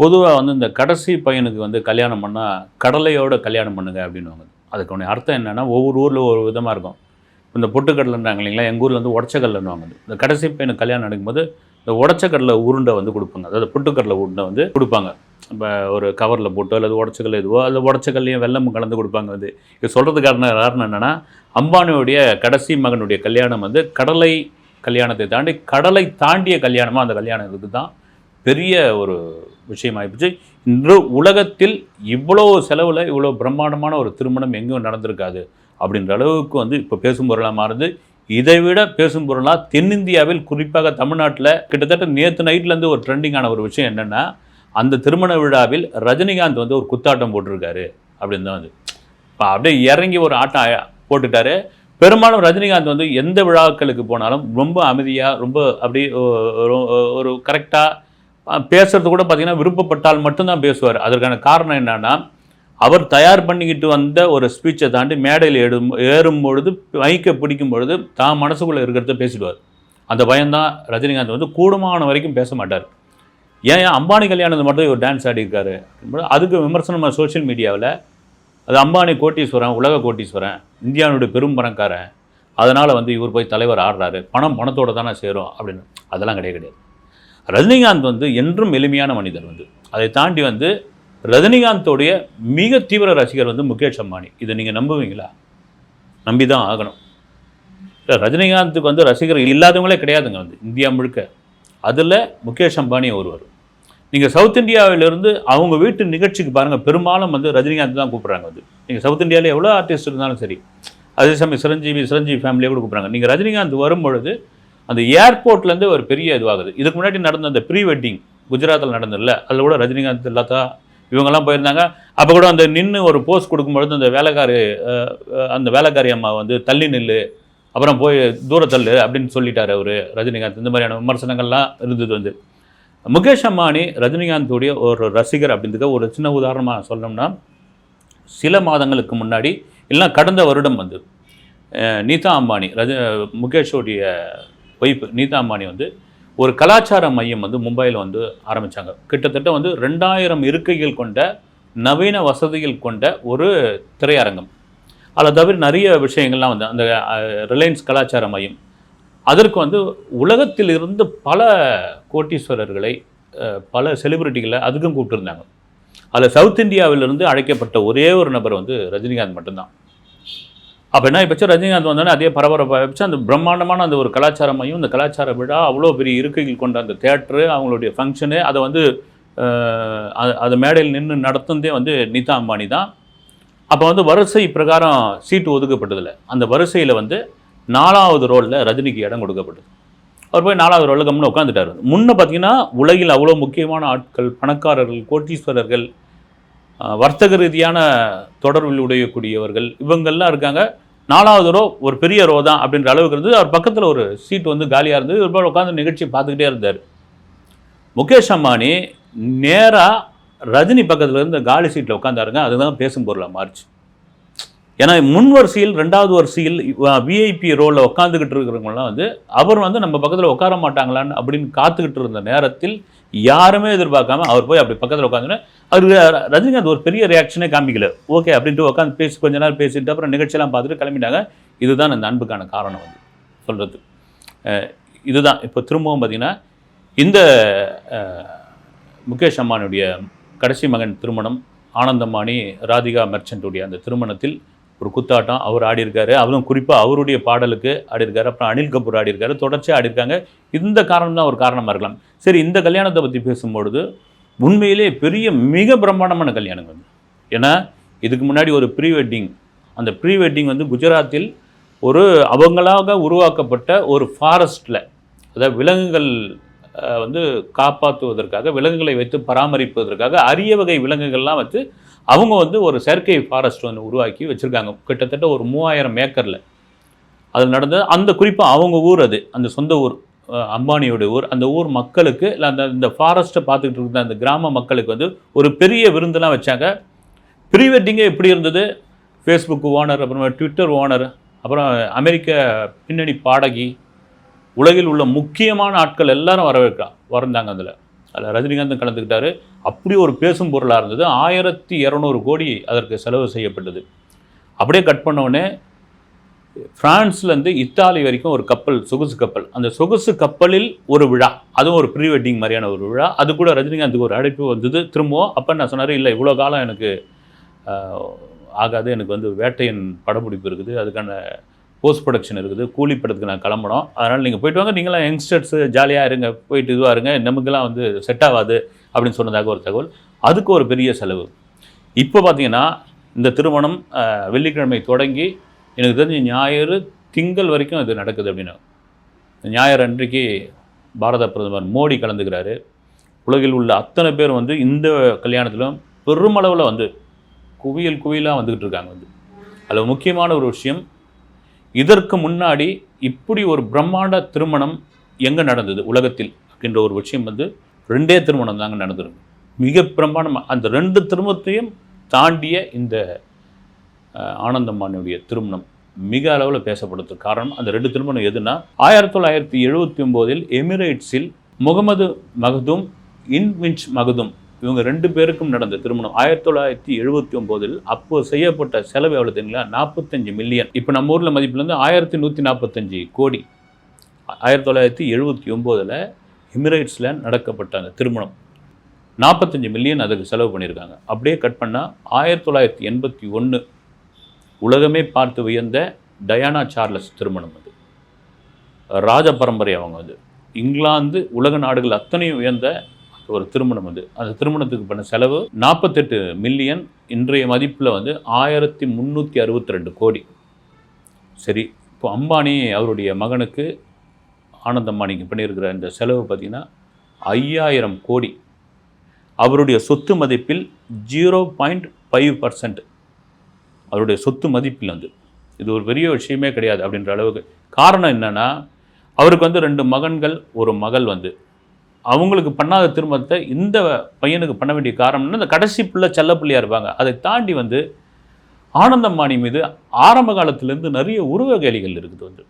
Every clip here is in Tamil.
பொதுவாக வந்து இந்த கடைசி பையனுக்கு வந்து கல்யாணம் பண்ணால் கடலையோட கல்யாணம் பண்ணுங்க அப்படின்னுவாங்க. அதுக்கு அர்த்தம் என்னென்னா ஒவ்வொரு ஊரில் ஒரு விதமாக இருக்கும். இந்த பொட்டுக்கடலைன்றாங்க இல்லைங்களா? எங்கள் ஊரில் வந்து உடச்சக்கடலைன்னுவாங்க. அது. இந்த கடைசி பையனுக்கு கல்யாணம் நடக்கும்போது இந்த உடச்சக்கடலை உருண்டை வந்து கொடுப்பாங்க. அதாவது பொட்டுக்கடலை உருண்டை வந்து கொடுப்பாங்க. இப்போ ஒரு கவரில் போட்டோ அல்லது உடச்சக்கல்ல எதுவோ அல்லது உடச்சக்கல்லையும் வெள்ளமும் கலந்து கொடுப்பாங்க வந்து. இது சொல்கிறது காரணம் காரணம் என்னென்னா அம்பானியுடைய கடைசி மகனுடைய கல்யாணம் வந்து கடலை கல்யாணத்தை தாண்டி கடலை தாண்டிய கல்யாணமாக அந்த கல்யாணம் இதுக்கு தான் பெரிய ஒரு விஷயமாயிடுச்சு இன்று உலகத்தில் இவ்வளோ செலவில் இவ்வளோ பிரம்மாண்டமான ஒரு திருமணம் எங்கேயும் நடந்திருக்காது அப்படின்ற அளவுக்கு வந்து இப்போ பேசும் பொருளாக மாறுது. இதை விட பேசும் பொருளாக தென்னிந்தியாவில் குறிப்பாக தமிழ்நாட்டில் கிட்டத்தட்ட நேற்று நைட்லேருந்து ஒரு ட்ரெண்டிங்கான ஒரு விஷயம் என்னென்னா அந்த திருமண விழாவில் ரஜினிகாந்த் வந்து ஒரு குத்தாட்டம் போட்டிருக்காரு அப்படின்னு தான் வந்து. இப்போ அப்படியே இறங்கி ஒரு ஆட்டம் போட்டுட்டாரு. பெரும்பாலும் ரஜினிகாந்த் வந்து எந்த விழாக்களுக்கு போனாலும் ரொம்ப அமைதியாக ரொம்ப அப்படி ஒரு- ஒரு கரெக்டாக பேசுறது கூட பார்த்தீங்கன்னா விருப்பப்பட்டால் மட்டும்தான் பேசுவார். அதற்கான காரணம் என்னன்னா அவர் தயார் பண்ணிக்கிட்டு வந்த ஒரு ஸ்பீச்சை தாண்டி மேடையில் ஏறும் ஏறும் பொழுது மைக்கை பிடிக்கும் பொழுது தான் மனசுக்குள்ளே இருக்கிறத பேசிடுவார். அந்த பயம்தான் ரஜினிகாந்த் வந்து கூடுமான வரைக்கும் பேச மாட்டார். ஏன் ஏன் அம்பானி கல்யாணத்தை மட்டும் இவர் டான்ஸ் ஆடிருக்காரு அதுக்கு விமர்சனமாக சோஷியல் மீடியாவில் அது அம்பானி கோட்டீஸ்வரன் உலக கோட்டீஸ்வரன் இந்தியாவுடைய பெரும் பணக்காரன் அதனால் வந்து இவர் போய் தலைவர் ஆடுறாரு. பணம் பணத்தோடு தானே சேரும் அப்படின்னு. அதெல்லாம் கிடையாது கிடையாது. ரஜினிகாந்த் வந்து என்றும் எளிமையான மனிதர் வந்து. அதை தாண்டி வந்து ரஜினிகாந்தோடைய மிக தீவிர ரசிகர் வந்து முகேஷ் அம்பானி. இதை நீங்கள் நம்புவீங்களா? நம்பி தான் ஆகணும் ரஜினிகாந்துக்கு வந்து ரசிகர் இல்லாதவங்களே கிடையாதுங்க வந்து இந்தியா முழுக்க. அதில் முகேஷ் அம்பானி ஒருவர். நீங்கள் சவுத் இந்தியாவிலிருந்து அவங்க வீட்டு நிகழ்ச்சிக்கு பாருங்கள் பெரும்பாலும் வந்து ரஜினிகாந்த் தான் கூப்பிட்றாங்க வந்து. நீங்கள் சவுத் இந்தியாவில் எவ்வளோ ஆர்டிஸ்ட் இருந்தாலும் சரி அதே சமயம் சிரஞ்சீவி சிரஞ்சீவி ஃபேமிலியை கூட கூப்பிட்றாங்க. நீங்கள் ரஜினிகாந்த் வரும்பொழுது அந்த ஏர்போர்ட்லேருந்து ஒரு பெரிய இதுவாகுது. இதுக்கு முன்னாடி நடந்த அந்த ப்ரீ வெட்டிங் குஜராத்தில் நடந்ததில்ல அதில் கூட ரஜினிகாந்த் லதா இவங்கெல்லாம் போயிருந்தாங்க. அப்போ கூட அந்த நின்று ஒரு போஸ்ட் கொடுக்கும்பொழுது அந்த வேலைக்காரி அந்த வேலைக்காரி அம்மா வந்து தள்ளி நில்லு அப்புறம் போய் தூரத்தள்ளு அப்படின்னு சொல்லிட்டார் அவர் ரஜினிகாந்த். இந்த மாதிரியான விமர்சனங்கள்லாம் இருந்தது வந்து. முகேஷ் அம்பானி ரஜினிகாந்தோடைய ஒரு ரசிகர் அப்படின்றத ஒரு சின்ன உதாரணமாக சொல்லணும்னா சில மாதங்களுக்கு முன்னாடி இல்லைனா கடந்த வருடம் வந்து நீதா அம்பானி ரஜ முகேஷோடைய ஒய்ஃப் நீதா அம்பானி வந்து ஒரு கலாச்சார மையம் வந்து மும்பையில் வந்து ஆரம்பித்தாங்க கிட்டத்தட்ட வந்து ரெண்டாயிரம் இருக்கைகள் கொண்ட நவீன வசதிகள் கொண்ட ஒரு திரையரங்கம். அதில் தவிர நிறைய விஷயங்கள்லாம் வந்து அந்த ரிலையன்ஸ் கலாச்சார மையம். அதற்கு வந்து உலகத்தில் இருந்து பல கோட்டீஸ்வரர்களை பல செலிபிரிட்டிகளை அதுக்கும் கூப்பிட்டுருந்தாங்க. அதில் சவுத் இந்தியாவிலிருந்து அழைக்கப்பட்ட ஒரே ஒரு நபர் வந்து ரஜினிகாந்த் மட்டும்தான். அப்போ என்ன இப்போ ரஜினிகாந்த் வந்தோடனே அதே பரபரப்பாக வச்சு அந்த பிரம்மாண்டமான அந்த ஒரு கலாச்சார மையம் இந்த கலாச்சார விழா அவ்வளோ பெரிய இருக்கைகள் கொண்ட அந்த தேட்ரு அவங்களுடைய ஃபங்க்ஷனு அதை வந்து அது- அது மேடையில் நின்று நடத்துனதே வந்து நீதா அம்பானி தான். அப்போ வந்து வரிசை பிரகாரம் சீட்டு ஒதுக்கப்பட்டதில்ல. அந்த வரிசையில் வந்து நாலாவது ரோலில் ரஜினிக்கு இடம் கொடுக்கப்பட்டது. அவர் போய் நாலாவது ரோலில் கம்முன்னு உட்காந்துட்டார் முன்னே பார்த்தீங்கன்னா உலகில் அவ்வளோ முக்கியமான ஆட்கள் பணக்காரர்கள் கோட்டீஸ்வரர்கள் வர்த்தக ரீதியான தொடர்பில் உடையக்கூடியவர்கள் இவங்கெல்லாம் இருக்காங்க. நாலாவது ரோ ஒரு பெரிய ரோ தான் அப்படின்ற அளவுக்கு இருந்து அவர் பக்கத்தில் ஒரு சீட் வந்து காலியாக இருந்தது. ஒரு உட்காந்து நிகழ்ச்சி பார்த்துக்கிட்டே இருந்தார். முகேஷ் அம்பானி நேராக ரஜினி பக்கத்தில் இருந்த காலி சீட்டில் உட்காந்தாருங்க அதுதான் பேசும் பொருளாக மாறிச்சு. ஏன்னா முன் வரிசையில் ரெண்டாவது வரிசையில் விஐபி ரோலில் உட்காந்துக்கிட்டு இருக்கிறவங்களாம் வந்து அவர் வந்து நம்ம பக்கத்தில் உட்கார மாட்டாங்களான்னு அப்படின்னு காத்துக்கிட்டு இருந்த நேரத்தில் யாருமே எதிர்பார்க்காம அவர் போய் அப்படி பக்கத்தில் உட்காந்துன்னு அவர் ரஜினிகாந்த் ஒரு பெரிய ரியாக்ஷனே காமிக்கல. ஓகே அப்படின்ட்டு உட்காந்து பேசி கொஞ்ச நேரம் பேசிட்டு அப்புறம் நிகழ்ச்சியெல்லாம் பார்த்துட்டு கிளம்பிட்டாங்க. இதுதான் இந்த அன்புக்கான காரணம் வந்து சொல்கிறது இதுதான். இப்போ திரும்பவும் பார்த்தீங்கன்னா இந்த முகேஷ் அம்மானுடைய கடைசி மகன் திருமணம் ஆனந்தமானி ராதிகா மெர்ச்சன்ட்டுடைய அந்த திருமணத்தில் ஒரு குத்தாட்டம். அவர் ஆடியிருக்காரு. அவரும் குறிப்பாக அவருடைய பாடலுக்கு ஆடியிருக்காரு. அப்புறம் அனில் கபூர் ஆடியிருக்காரு. தொடர்ச்சியாக ஆடியிருக்காங்க. இந்த காரணம் தான் ஒரு காரணமாக இருக்கலாம். சரி இந்த கல்யாணத்தை பற்றி பேசும்பொழுது உண்மையிலே பெரிய மிக பிரம்மாண்டமான கல்யாணம் வந்து ஏன்னா இதுக்கு முன்னாடி ஒரு ப்ரீ வெட்டிங் அந்த ப்ரீ வெட்டிங் வந்து குஜராத்தில் ஒரு அவங்களாக உருவாக்கப்பட்ட ஒரு ஃபாரஸ்ட்டில் அதாவது விலங்குகள் வந்து காப்பாற்றுவதற்காக விலங்குகளை வைத்து பராமரிப்பதற்காக அரிய வகை விலங்குகள்லாம் வச்சு அவங்க வந்து ஒரு செயற்கை ஃபாரஸ்ட் வந்து உருவாக்கி வச்சுருக்காங்க. கிட்டத்தட்ட ஒரு மூவாயிரம் ஏக்கரில் அது நடந்த அந்த குறிப்பாக அவங்க ஊர் அது அந்த சொந்த ஊர். அம்பானியோட ஊர். அந்த ஊர் மக்களுக்கு இல்லை அந்த இந்த ஃபாரஸ்ட்டை பார்த்துக்கிட்டு இருந்த அந்த கிராம மக்களுக்கு வந்து ஒரு பெரிய விருந்தெல்லாம் வச்சாங்க. ப்ரீ வெட்டிங்கே எப்படி இருந்தது? ஃபேஸ்புக் ஓனர் அப்புறம் ட்விட்டர் ஓனர் அப்புறம் அமெரிக்க பின்னணி பாடகி உலகில் உள்ள முக்கியமான ஆட்கள் எல்லாரும் வரவேற்கா வந்தாங்க அதில். அதில் ரஜினிகாந்தும் கலந்துக்கிட்டாரு. அப்படி ஒரு பேசும் பொருளாக இருந்தது. ஆயிரத்தி இரநூறு கோடி அதற்கு செலவு செய்யப்பட்டது. அப்படியே கட் பண்ண ஃப்ரான்ஸ்லேருந்து பிரான்ஸ்லேருந்து இத்தாலி வரைக்கும் ஒரு கப்பல் சொகுசு கப்பல். அந்த சொகுசு கப்பலில் ஒரு விழா. அதுவும் ஒரு ப்ரீ வெட்டிங் மாதிரியான ஒரு விழா. அது கூட ரஜினிகாந்துக்கு ஒரு அழைப்பு வந்தது. திரும்பவும் அப்போ நான் சொன்னார் இல்லை இவ்வளோ காலம் எனக்கு ஆகாது. எனக்கு வந்து வேட்டையன் படப்பிடிப்பு இருக்குது. அதுக்கான போஸ்ட் ப்ரொடக்ஷன் இருக்குது. கூலி படத்துக்கு நான் கிளம்பணும் அதனால் நீங்கள் போயிட்டு வாங்க. நீங்களாம் யங்ஸ்டர்ஸு ஜாலியாக இருங்க. போயிட்டு இதுவாக இருங்க. நமக்குலாம் வந்து செட் ஆகாது. அப்படின்னு சொன்னதாக ஒரு தகவல். அதுக்கு ஒரு பெரிய செலவு. இப்போ பார்த்தீங்கன்னா இந்த திருமணம் வெள்ளிக்கிழமை தொடங்கி எனக்கு தெரிஞ்சு ஞாயிறு திங்கள் வரைக்கும் இது நடக்குது அப்படின்னா. ஞாயிறு அன்றைக்கு பாரத பிரதமர் மோடி கலந்துக்கிறாரு. உலகில் உள்ள அத்தனை பேர் வந்து இந்த கல்யாணத்திலும் பெருமளவில் வந்து குவியல் குவியலாக வந்துக்கிட்டு இருக்காங்க வந்து. அதில் முக்கியமான ஒரு விஷயம் இதற்கு முன்னாடி இப்படி ஒரு பிரம்மாண்ட திருமணம் எங்கே நடந்தது உலகத்தில் அப்படின்ற ஒரு விஷயம் வந்து ரெண்டே திருமணம் தாங்க நடந்திருக்கு. மிக பிரம்மாண்டமாக அந்த ரெண்டு திருமணத்தையும் தாண்டிய இந்த ஆனந்தம்மானுடைய திருமணம் மிக அளவில் பேசப்படுறதுக்கு காரணம் அந்த ரெண்டு திருமணம் எதுனா ஆயிரத்தி தொள்ளாயிரத்தி எழுபத்தி ஒம்போதில் எமிரேட்ஸில் முகமது மகதும் இன்வின்ச் மகதும் இவங்க ரெண்டு பேருக்கும் நடந்த திருமணம் ஆயிரத்தி தொள்ளாயிரத்தி எழுபத்தி ஒம்போதில் அப்போ செய்யப்பட்ட செலவு எவ்வளோ தெரியுங்களா? நாற்பத்தஞ்சு மில்லியன் இப்போ நம்ம ஊரில் மதிப்புலேருந்து ஆயிரத்தி நூற்றி நாற்பத்தஞ்சு கோடி. ஆயிரத்தி தொள்ளாயிரத்தி எழுபத்தி ஒம்போதில் எமிரேட்ஸில் நடக்கப்பட்ட அந்த திருமணம். நாற்பத்தஞ்சு மில்லியன் அதுக்கு செலவு பண்ணியிருக்காங்க. அப்படியே கட் பண்ணால் ஆயிரத்தி தொள்ளாயிரத்தி எண்பத்தி ஒன்று உலகமே பார்த்து வியந்த டயானா சார்லஸ் திருமணம் அது. ராஜ பரம்பரை அவங்க அது. இங்கிலாந்து உலக நாடுகள் அத்தனையும் உயர்ந்த ஒரு திருமணம் அது. அந்த திருமணத்துக்கு பண்ண செலவு நாற்பத்தெட்டு மில்லியன் இன்றைய மதிப்பில் வந்து ஆயிரத்தி முந்நூற்றி அறுபத்தி ரெண்டு கோடி. சரி இப்போ அம்பானி அவருடைய மகனுக்கு ஆனந்த் அம்பானிக்கு பண்ணியிருக்கிற இந்த செலவு பார்த்திங்கன்னா ஐயாயிரம் கோடி. அவருடைய சொத்து மதிப்பில் ஜீரோ பாயிண்ட் ஃபைவ் பர்சன்ட். அவருடைய சொத்து மதிப்பில் வந்து. இது ஒரு பெரிய விஷயமே கிடையாது அப்படின்ற அளவுக்கு. காரணம் என்னென்னா அவருக்கு வந்து ரெண்டு மகன்கள் ஒரு மகள் வந்து. அவங்களுக்கு பண்ணாத திருமணத்தை இந்த பையனுக்கு பண்ண வேண்டிய காரணம் என்ன இந்த கடைசி பிள்ளை செல்ல பிள்ளையா இருப்பாங்க. அதை தாண்டி வந்து ஆனந்தம்மாணி மீது ஆரம்ப காலத்திலேருந்து நிறைய உருவ கேலிகள் இருக்குது வந்து.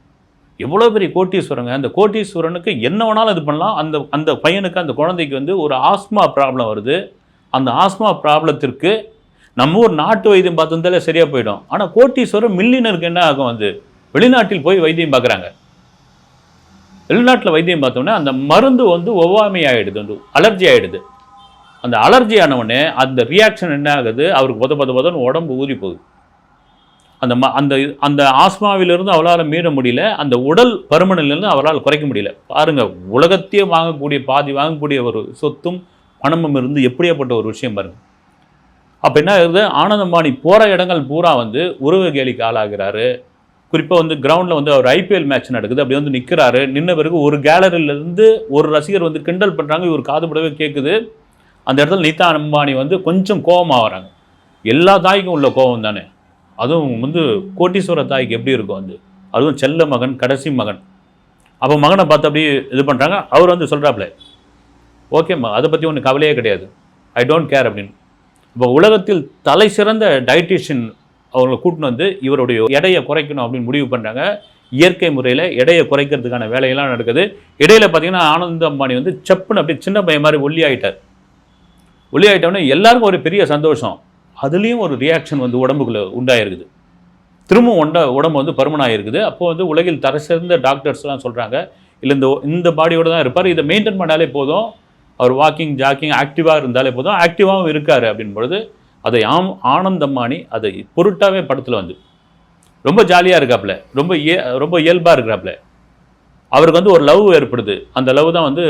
எவ்வளோ பெரிய கோட்டீஸ்வரங்க. அந்த கோட்டீஸ்வரனுக்கு என்ன வேணாலும் இது பண்ணலாம். அந்த அந்த பையனுக்கு அந்த குழந்தைக்கு வந்து ஒரு ஆஸ்மா ப்ராப்ளம் வருது. அந்த ஆஸ்மா ப்ராப்ளத்திற்கு நம்ம ஊர் நாட்டு வைத்தியம் பார்த்துருந்தாலே சரியாக போயிடும். ஆனால் கோட்டீஸ்வரர் மில்லினருக்கு என்ன ஆகும் வந்து? வெளிநாட்டில் போய் வைத்தியம் பார்க்குறாங்க. வெளிநாட்டில் வைத்தியம் பார்த்தோன்னே அந்த மருந்து வந்து ஒவ்வாமை ஆகிடுது வந்து அலர்ஜி ஆகிடுது அந்த அலர்ஜி ஆனவுடனே அந்த ரியாக்ஷன் என்ன ஆகுது? அவருக்கு பொத பொத பொதன்னு உடம்பு ஊறி போகுது. அந்த ம அந்த அந்த ஆஸ்மாவிலிருந்து அவரால் மீற முடியல அந்த உடல் பருமனிலிருந்து அவரால் குறைக்க முடியல. பாருங்கள் உலகத்தையே வாங்கக்கூடிய பாதி வாங்கக்கூடிய ஒரு சொத்தும் பணமும் இருந்து எப்படியாப்பட்ட ஒரு விஷயம் பாருங்கள் அப்போ என்ன ஆகுது? ஆனந்தம்பாணி போகிற இடங்கள் பூரா வந்து உருவ கேலிக்கு ஆளாகிறாரு. குறிப்பாக வந்து கிரவுண்டில் வந்து அவர் ஐபிஎல் மேட்ச் நடக்குது. அப்படி வந்து நிற்கிறாரு நின்ன பிறகு ஒரு கேலரியிலேருந்து ஒரு ரசிகர் வந்து கிண்டல் பண்ணுறாங்க இவர் காதுபடவே கேட்குது அந்த இடத்துல நீதா அம்பானி வந்து கொஞ்சம் கோபமாக வராங்க எல்லா தாய்க்கும் உள்ள கோபம் தானே? அதுவும் வந்து கோட்டீஸ்வர தாய்க்கு எப்படி இருக்கும் வந்து அதுவும் செல்ல மகன் கடைசி மகன். அப்போ மகனை பார்த்து அப்படியே இது பண்ணுறாங்க அவர் வந்து சொல்கிறாப்புல ஓகேம்மா அதை பற்றி ஒன்றும் கவலையே கிடையாது. ஐ டோன்ட் கேர் அப்படின்னு. இப்போ உலகத்தில் தலை சிறந்த டயட்டிஷியன் அவங்களை கூட்டின்னு வந்து இவருடைய எடையை குறைக்கணும் அப்படின்னு முடிவு பண்ணுறாங்க இயற்கை முறையில் எடையை குறைக்கிறதுக்கான வேலையெல்லாம் நடக்குது. இடையில பார்த்தீங்கன்னா ஆனந்த் அம்பானி வந்து செப்புன்னு அப்படியே சின்ன பையன் மாதிரி ஒல்லி ஆகிட்டார் ஒல்லி ஆயிட்டோடனே எல்லாருக்கும் ஒரு பெரிய சந்தோஷம். அதுலேயும் ஒரு ரியாக்ஷன் வந்து உடம்புக்குள்ளே உண்டாயிருக்குது. திரும்பவும் உண்ட உடம்பு வந்து பருமனாயிருக்குது. அப்போது வந்து உலகில் தர சிறந்த டாக்டர்ஸ்லாம் சொல்கிறாங்க இல்லை இந்த இந்த பாடியோட தான் இருப்பார். இதை மெயின்டைன் பண்ணாலே போதும். அவர் வாக்கிங் ஜாக்கிங் ஆக்டிவாக இருந்தாலே போதும். ஆக்டிவாகவும் இருக்கார் அப்படின் பொழுது அதை ஆம் ஆனந்த் அம்மானி அதை பொருட்டாகவே படத்தில் வந்து ரொம்ப ஜாலியாக இருக்காப்புல. ரொம்ப இய ரொம்ப இயல்பாக இருக்கிறாப்புல அவருக்கு வந்து ஒரு லவ் ஏற்படுது. அந்த லவ் தான் வந்து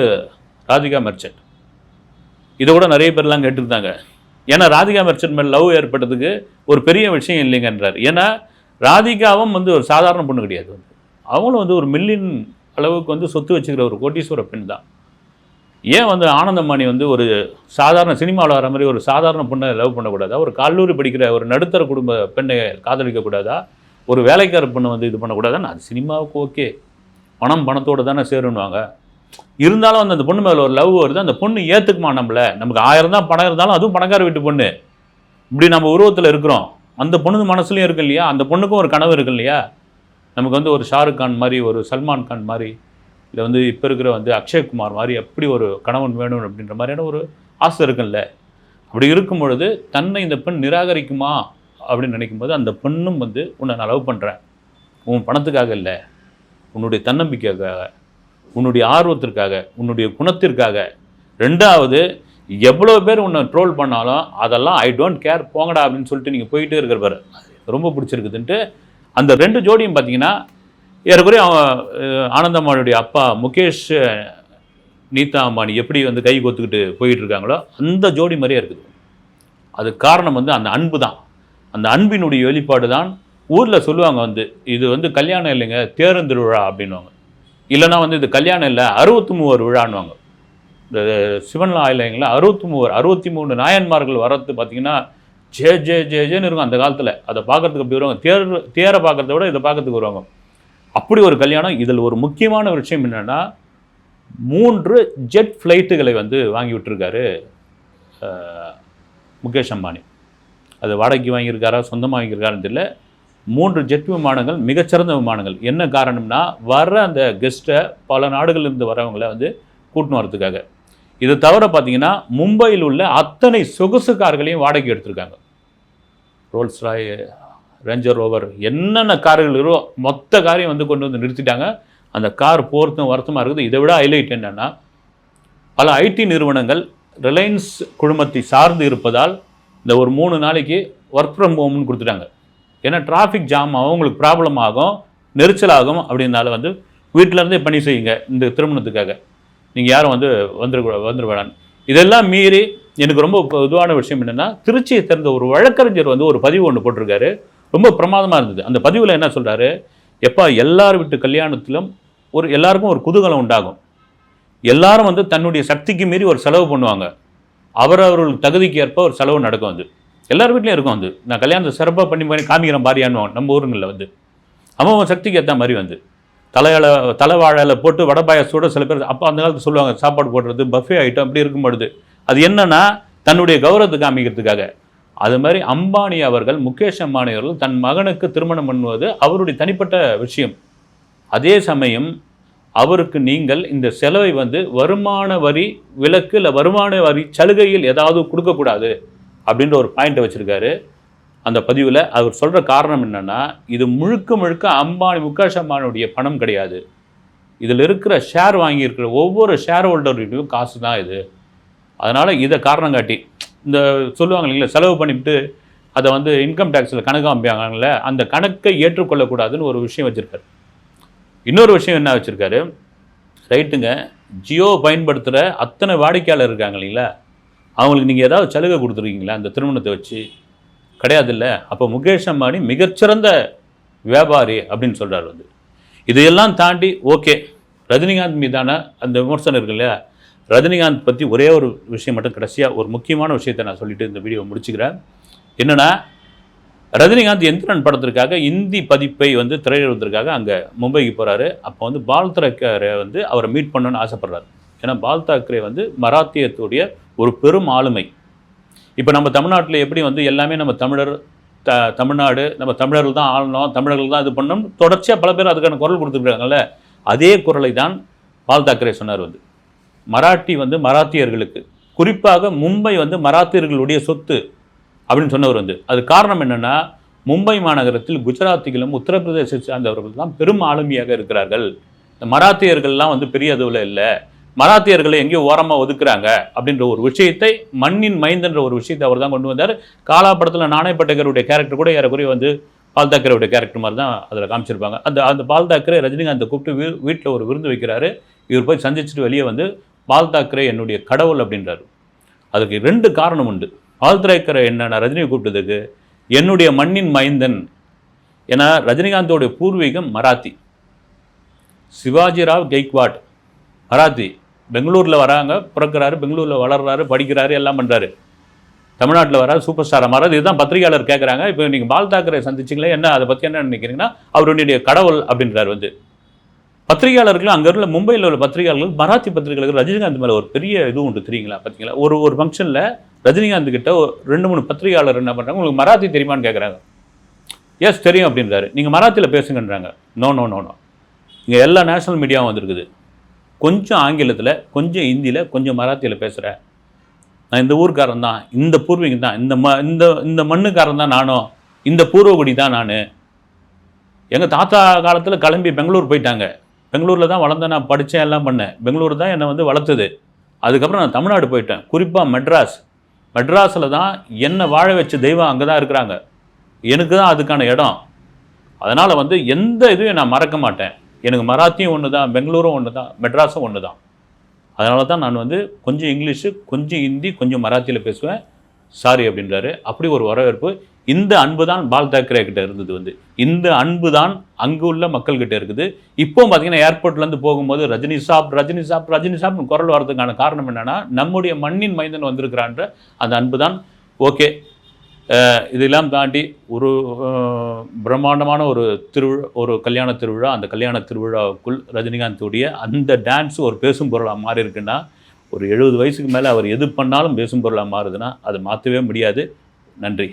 ராதிகா மெர்ச்சன்ட் இதை கூட நிறைய பேர்லாம் கேட்டுருந்தாங்க. ஏன்னா ராதிகா மெர்ச்சன்ட் மேலே லவ் ஏற்பட்டதுக்கு ஒரு பெரிய விஷயம் இல்லைங்கன்றார். ஏன்னா ராதிகாவும் வந்து ஒரு சாதாரண பொண்ணு கிடையாது. வந்து அவங்களும் வந்து ஒரு மில்லியன் அளவுக்கு வந்து சொத்து வச்சுக்கிற ஒரு கோட்டீஸ்வர பெண் தான். ஏன் வந்து ஆனந்தமாணி வந்து ஒரு சாதாரண சினிமாவில் வர மாதிரி ஒரு சாதாரண பொண்ணை லவ் பண்ணக்கூடாதா? ஒரு கல்லூரி படிக்கிற ஒரு நடுத்தர குடும்ப பெண்ணை காதலிக்கக்கூடாதா? ஒரு வேலைக்கார பொண்ணை வந்து இது பண்ணக்கூடாதா அது சினிமாவுக்கு ஓகே. பணம் பணத்தோடு தானே சேருன்னுவாங்க. இருந்தாலும் வந்து அந்த பொண்ணு மேலே ஒரு லவ் வருது. அந்த பொண்ணு ஏற்றுக்குமா நம்மள? நமக்கு ஆயிரம் தான் பணம் இருந்தாலும் அதுவும் பணக்கார வீட்டு பொண்ணு. இப்படி நம்ம உருவத்தில் இருக்கிறோம். அந்த பொண்ணு மனசுலையும் இருக்கு இல்லையா? அந்த பொண்ணுக்கும் ஒரு கனவு இருக்கு இல்லையா? நமக்கு வந்து ஒரு ஷாருக் கான் மாதிரி ஒரு சல்மான் கான் மாதிரி இல்லை வந்து இப்போ இருக்கிற வந்து அக்ஷய்குமார் மாதிரி எப்படி ஒரு கணவன் வேணும் அப்படின்ற மாதிரியான ஒரு ஆசை இருக்குல்ல. அப்படி இருக்கும் பொழுது தன்னை இந்த பெண் நிராகரிக்குமா அப்படின்னு நினைக்கும்போது அந்த பெண்ணும் வந்து உன்னை நான் லவ் பண்ணுறேன் உன் பணத்துக்காக இல்லை. உன்னுடைய தன்னம்பிக்கைக்காக உன்னுடைய ஆர்வத்திற்காக உன்னுடைய குணத்திற்காக. ரெண்டாவது எவ்வளோ பேர் உன்னை ட்ரோல் பண்ணாலும் அதெல்லாம் ஐ டோன்ட் கேர் போங்கடா அப்படின்னு சொல்லிட்டு நீங்கள் போயிட்டே இருக்கிற பாரு. அது ரொம்ப பிடிச்சிருக்குதுன்ட்டு அந்த ரெண்டு ஜோடியும் பார்த்தீங்கன்னா ஏறக்குறைய அவன் ஆனந்தம்மாளுடைய அப்பா முகேஷ் நீதா அம்பானி எப்படி வந்து கை கொத்துக்கிட்டு போயிட்டு இருக்காங்களோ அந்த ஜோடி மாதிரியே இருக்குது. அது காரணம் வந்து அந்த அன்பு தான். அந்த அன்பினுடைய வெளிப்பாடு தான் ஊரில் சொல்லுவாங்க வந்து இது வந்து கல்யாணம் இல்லைங்க தேர்ந்திருவிழா அப்படின்வாங்க இல்லைன்னா வந்து இது கல்யாணம் இல்லை அறுபத்தி மூவர் விழான்னுவாங்க. இந்த சிவன்லா இல்லைங்களா அறுபத்தி மூவர் அறுபத்தி மூணு நாயன்மார்கள் வரது பார்த்தீங்கன்னா ஜே ஜே ஜே ஜேன்னு இருக்கும் அந்த காலத்தில். அதை பார்க்கறதுக்கு அப்படி வருவாங்க. தேர் தேரை பார்க்குறத விட இதை பார்க்கறதுக்கு வருவாங்க. அப்படி ஒரு கல்யாணம். இதில் ஒரு முக்கியமான ஒரு விஷயம் என்னென்னா மூன்று ஜெட் ஃப்ளைட்டுகளை வந்து வாங்கி விட்டுருக்காரு முகேஷ் அம்பானி. அது வாடகைக்கு வாங்கியிருக்காரா சொந்தமாக வாங்கியிருக்காருன்னு தெரியல. மூன்று ஜெட் விமானங்கள் மிகச்சிறந்த விமானங்கள். என்ன காரணம்னா வர அந்த கெஸ்ட்டை பல நாடுகளிலிருந்து வரவங்கள வந்து கூட்டின்னு வரதுக்காக இது தவிர பார்த்தீங்கன்னா மும்பையில் உள்ள அத்தனை சொகுசு கார்களையும் வாடகைக்கு எடுத்திருக்காங்க. ரோல்ஸ் ராய் ரேஞ்சர் ரோவர் என்னென்ன கார்கள் இருக்கோ மொத்த காரையும் வந்து கொண்டு வந்து நிறுத்திட்டாங்க. அந்த கார் போர்த்தும் வருத்தமாக இருக்குது. இதை விட ஹைலைட் என்னென்னா பல ஐடி நிறுவனங்கள் ரிலையன்ஸ் குழுமத்தை சார்ந்து இருப்பதால் இந்த ஒரு மூணு நாளைக்கு ஒர்க் ஃப்ரம் ஹோம்னு கொடுத்துட்டாங்க. ஏன்னா டிராஃபிக் ஜாம் ஆகும் அவங்களுக்கு ப்ராப்ளம் ஆகும் நெரிச்சல் ஆகும் அப்படின்னால வந்து வீட்டிலேருந்தே பணி செய்யுங்க இந்த திருமணத்துக்காக. நீங்கள் யாரும் வந்து வந்துட வந்துட வேணாம் இதெல்லாம் மீறி எனக்கு ரொம்ப பொதுவான விஷயம் என்னென்னா திருச்சியை சேர்ந்த ஒரு வழக்கறிஞர் வந்து ஒரு பதிவு ஒன்று போட்டிருக்காரு. ரொம்ப பிரமாதமாக இருந்தது. அந்த பதிவில் என்ன சொல்கிறாரு எப்பா எல்லார் வீட்டு கல்யாணத்திலும் ஒரு எல்லாருக்கும் ஒரு குதூகலம் உண்டாகும். எல்லாரும் வந்து தன்னுடைய சக்திக்கு மீறி ஒரு செலவு பண்ணுவாங்க. அவரவர்கள் தகுதிக்கு ஏற்ப ஒரு செலவு நடக்கும் அது. எல்லார் வீட்லேயும் இருக்கும் வந்து நான் கல்யாணத்தை சிறப்பாக பண்ணி பண்ணி காமிக்கிறேன் பாரியான்னு நம்ம ஊருங்களில் வந்து. அவன் அவன் சக்திக்கு ஏற்ற மாதிரி வந்து. தலையால தலைவாழல போட்டு வடை பாயாசத்தோட சில பேர் அப்போ அந்த காலத்தில் சொல்லுவாங்க சாப்பாடு போடுறது பஃபே ஐட்டம் அப்படி இருக்கும் பொழுது. அது என்னன்னா தன்னுடைய கௌரவத்தை காமிக்கிறதுக்காக. அது மாதிரி அம்பானி அவர்கள் முகேஷ் அம்பானி அவர்கள் தன் மகனுக்கு திருமணம் பண்ணுவது அவருடைய தனிப்பட்ட விஷயம். அதே சமயம் அவருக்கு நீங்கள் இந்த செலவை வந்து வருமான வரி விலக்கு இல்லை வருமான வரி சலுகையில் ஏதாவது கொடுக்கக்கூடாது அப்படின்ற ஒரு பாயிண்ட்டை வச்சுருக்காரு. அந்த பதிவில் அவர் சொல்கிற காரணம் என்னென்னா இது முழுக்க முழுக்க அம்பானி முகேஷ் அம்பானியுடைய பணம் கிடையாது. இதில் இருக்கிற ஷேர் வாங்கியிருக்கிற ஒவ்வொரு ஷேர் ஹோல்டர்கிட்டையும் காசு தான் இது. அதனால் இதை காரணம் காட்டி இந்த சொல்லுவாங்க இல்லைங்களா செலவு பண்ணிவிட்டு அதை வந்து இன்கம் டேக்ஸில் கணக்கு அமைப்பாங்கல்ல அந்த கணக்கை ஏற்றுக்கொள்ளக்கூடாதுன்னு ஒரு விஷயம் வச்சுருக்காரு. இன்னொரு விஷயம் என்ன வச்சுருக்காரு? ரைட்டுங்க ஜியோ பயன்படுத்துகிற அத்தனை வாடிக்கையாளர் இருக்காங்க இல்லைங்களா அவங்களுக்கு நீங்கள் ஏதாவது சலுகை கொடுத்துருக்கீங்களா அந்த திருமணத்தை வச்சு? கிடையாது இல்லை அப்போ முகேஷ் அம்பானி மிகச்சிறந்த வியாபாரி அப்படின்னு சொல்கிறார் வந்து. இதையெல்லாம் தாண்டி ஓகே ரஜினிகாந்த் மீதான அந்த விமர்சனம் இருக்கு இல்லையா ரஜினிகாந்த் பற்றி ஒரே ஒரு விஷயம் மட்டும் கடைசியாக ஒரு முக்கியமான விஷயத்தை நான் சொல்லிட்டு இந்த வீடியோ முடிச்சுக்கிறேன். என்னென்னா ரஜினிகாந்த் எந்திரன் படத்திற்காக இந்தி பதிப்பை வந்து திரையிடுவதற்காக அங்கே மும்பைக்கு போகிறாரு அப்போ வந்து பால் தாக்கரே வந்து அவரை மீட் பண்ணணும்னு ஆசைப்படுறாரு. ஏன்னா பால் தாக்கரே வந்து மராத்தியத்துடைய ஒரு பெரும் ஆளுமை. இப்போ நம்ம தமிழ்நாட்டில் எப்படி வந்து எல்லாமே நம்ம தமிழர் த தமிழ்நாடு நம்ம தமிழர்கள் தான் ஆளணும் தமிழர்கள் தான் இது பண்ணணும் தொடர்ச்சியாக பல பேர் அதுக்கான குரல் கொடுத்துருக்காங்கல்ல அதே குரலை தான் பால் தாக்கரே சொன்னார் வந்து. மராட்டி வந்து மராத்தியர்களுக்கு. குறிப்பாக மும்பை வந்து மராத்தியர்களுடைய சொத்து அப்படின்னு சொன்னவர் வந்து. அது காரணம் என்னென்னா மும்பை மாநகரத்தில் குஜராத்திகளும் உத்தரப்பிரதேச சார்ந்தவர்கள் தான் பெரும் ஆளுமையாக இருக்கிறார்கள். இந்த மராத்தியர்கள்லாம் வந்து பெரிய அளவில் இல்லை. மராத்தியர்களை எங்கேயோ ஓரமாக ஒதுக்குறாங்க அப்படின்ற ஒரு விஷயத்தை மண்ணின் மைந்தன்ற ஒரு விஷயத்தை அவர் தான் கொண்டு வந்தார். காலா படத்தில் கேரக்டர் கூட ஏறக்குறைய வந்து பால் தாக்கரேவுடைய கேரக்டர் மாதிரி தான் அதில் காமிச்சிருப்பாங்க. அந்த அந்த பால் தாக்கரே ரஜினிகாந்தை கூப்பிட்டு வீ வீட்டில் ஒரு விருந்து வைக்கிறாரு. இவர் போய் சந்திச்சுட்டு வெளியே வந்து பால் தாக்கரே என்னுடைய கடவுள் அப்படின்றாரு. அதுக்கு ரெண்டு காரணம் உண்டு. பால் தாக்கரே என்ன ரஜினியை கூப்பிட்டதுக்கு என்னுடைய மண்ணின் மைந்தன். ஏன்னா ரஜினிகாந்தோடைய பூர்வீகம் மராத்தி. சிவாஜிராவ் கெய்க்வாட் மராத்தி. பெங்களூரில் வராங்க பிறக்கிறாரு பெங்களூரில் வளர்றாரு படிக்கிறாரு எல்லாம் பண்ணுறாரு தமிழ்நாட்டில் வர சூப்பர் ஸ்டாராக மாறாது இதுதான் பத்திரிகையாளர் கேட்குறாங்க இப்போ நீங்கள் பால் தாக்கரை சந்திச்சிங்களே என்ன அதை பற்றி என்ன நினைக்கிறீங்கன்னா அவருடைய கடவுள் அப்படின்றார் வந்து. பத்திரிகையாளர்கள் அங்கே உள்ள மும்பையில் உள்ள பத்திரிகையாளர்கள் மராத்தி பத்திரிகையாளர்கள் ரஜினிகாந்த் மேலே ஒரு பெரிய இது உண்டு தெரியுங்களா பார்த்தீங்களா ஒரு ஒரு ஃபங்க்ஷனில் ரஜினிகாந்த் கிட்ட ஒரு ரெண்டு மூணு பத்திரிகையாளர் என்ன பண்ணுறாங்க உங்களுக்கு மராத்தி தெரியுமான்னு கேட்குறாங்க எஸ் தெரியும் அப்படின்றாரு. நீங்கள் மராத்தியில் பேசுங்கன்றாங்க. நோ நோ நோ நோ இங்கே எல்லா நேஷனல் மீடியாவும் வந்திருக்குது. கொஞ்சம் ஆங்கிலத்தில் கொஞ்சம் ஹிந்தியில் கொஞ்சம் மராத்தியில் பேசுகிறேன் நான் இந்த ஊர்க்காரன் தான் இந்த பூர்வீகம் தான் இந்த ம இந்த இந்த மண்ணுக்காரன் தான் நானும் இந்த பூர்வகுடி தான் நான். எங்கள் தாத்தா காலத்தில் கிளம்பி பெங்களூர் போயிட்டாங்க. பெங்களூரில் தான் வளர்ந்தேன் நான் படித்தேன் எல்லாம் பண்ணேன். பெங்களூர் தான் என்னை வந்து வளர்த்துது. அதுக்கப்புறம் நான் தமிழ்நாடு போயிட்டேன். குறிப்பாக மெட்ராஸ். மெட்ராஸில் தான் என்னை வாழ வச்ச தெய்வம் அங்கே தான் இருக்கிறாங்க. எனக்கு தான் அதுக்கான இடம். அதனால் வந்து எந்த இதுவும் நான் மறக்க மாட்டேன். எனக்கு மராத்தியும் ஒன்று தான் பெங்களூரும் ஒன்று தான் மெட்ராஸும் ஒன்று தான். அதனால தான் நான் வந்து கொஞ்சம் இங்கிலீஷு கொஞ்சம் ஹிந்தி கொஞ்சம் மராத்தியில் பேசுவேன். சாரி அப்படின்றாரு. அப்படி ஒரு வரவேற்பு இந்த அன்பு தான் பால் தாக்கரே கிட்ட இருந்தது வந்து. இந்த அன்பு தான் அங்கு உள்ள மக்கள்கிட்ட இருக்குது. இப்போ பார்த்தீங்கன்னா ஏர்போர்ட்லேருந்து போகும்போது ரஜினி சாப் ரஜினி சாப் ரஜினி சாப் குரல் வரதுக்கான காரணம் என்னன்னா நம்முடைய மண்ணின் மைந்தன் வந்திருக்கிறான்ற அந்த அன்பு தான் ஓகே இதெல்லாம் தாண்டி ஒரு பிரம்மாண்டமான ஒரு திருவிழா ஒரு கல்யாண திருவிழா. அந்த கல்யாண திருவிழாவுக்குள் ரஜினிகாந்துடைய அந்த டான்ஸ் ஒரு பேசும் பொருளாக மாறி இருக்குன்னா ஒரு எழுபது வயசுக்கு மேலே அவர் எது பண்ணாலும் பேசும் பொருளாக மாறுதுன்னா அதை மாற்றவே முடியாது. நன்றி.